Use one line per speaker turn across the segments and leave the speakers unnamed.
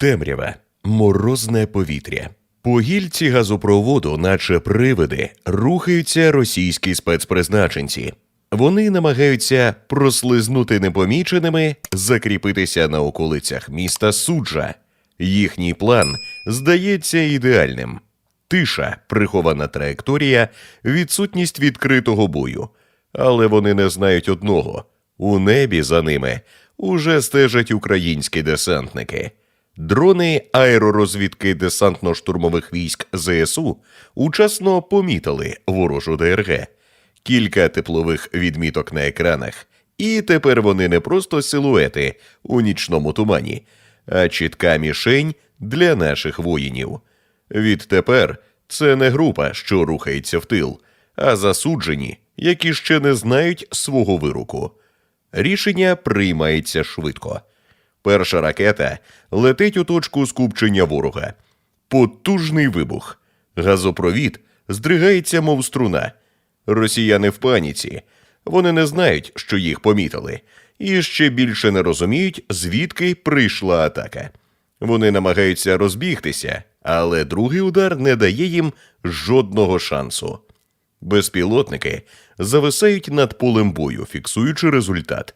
Темрява, морозне повітря. По гільці газопроводу, наче привиди, рухаються російські спецпризначенці. Вони намагаються прослизнути непоміченими, закріпитися на околицях міста Суджа. Їхній план здається ідеальним: тиша, прихована траєкторія, відсутність відкритого бою. Але вони не знають одного: у небі за ними уже стежать українські десантники. Дрони аеророзвідки десантно-штурмових військ ЗСУ учасно помітили ворожу ДРГ. Кілька теплових відміток на екранах, і тепер вони не просто силуети у нічному тумані, а чітка мішень для наших воїнів. Відтепер це не група, що рухається в тил, а засуджені, які ще не знають свого вируку. Рішення приймається швидко. Перша ракета летить у точку скупчення ворога. Потужний вибух. Газопровід здригається, мов струна. Росіяни в паніці. Вони не знають, що їх помітили, і ще більше не розуміють, звідки прийшла атака. Вони намагаються розбігтися, але другий удар не дає їм жодного шансу. Безпілотники зависають над полем бою, фіксуючи результат.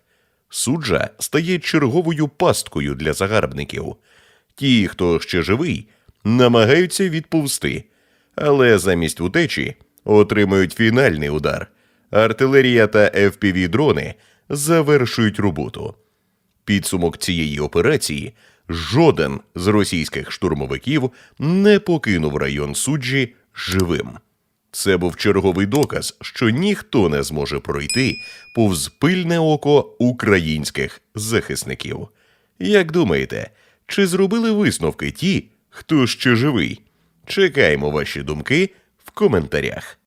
Суджа стає черговою пасткою для загарбників. Ті, хто ще живий, намагаються відповсти, але замість утечі отримують фінальний удар. Артилерія та fpv дрони завершують роботу. Підсумок цієї операції жоден з російських штурмовиків не покинув район суджі живим. Це був черговий доказ, що ніхто не зможе пройти повз пильне око українських захисників. Як думаєте, чи зробили висновки ті, хто ще живий? Чекаємо ваші думки в коментарях.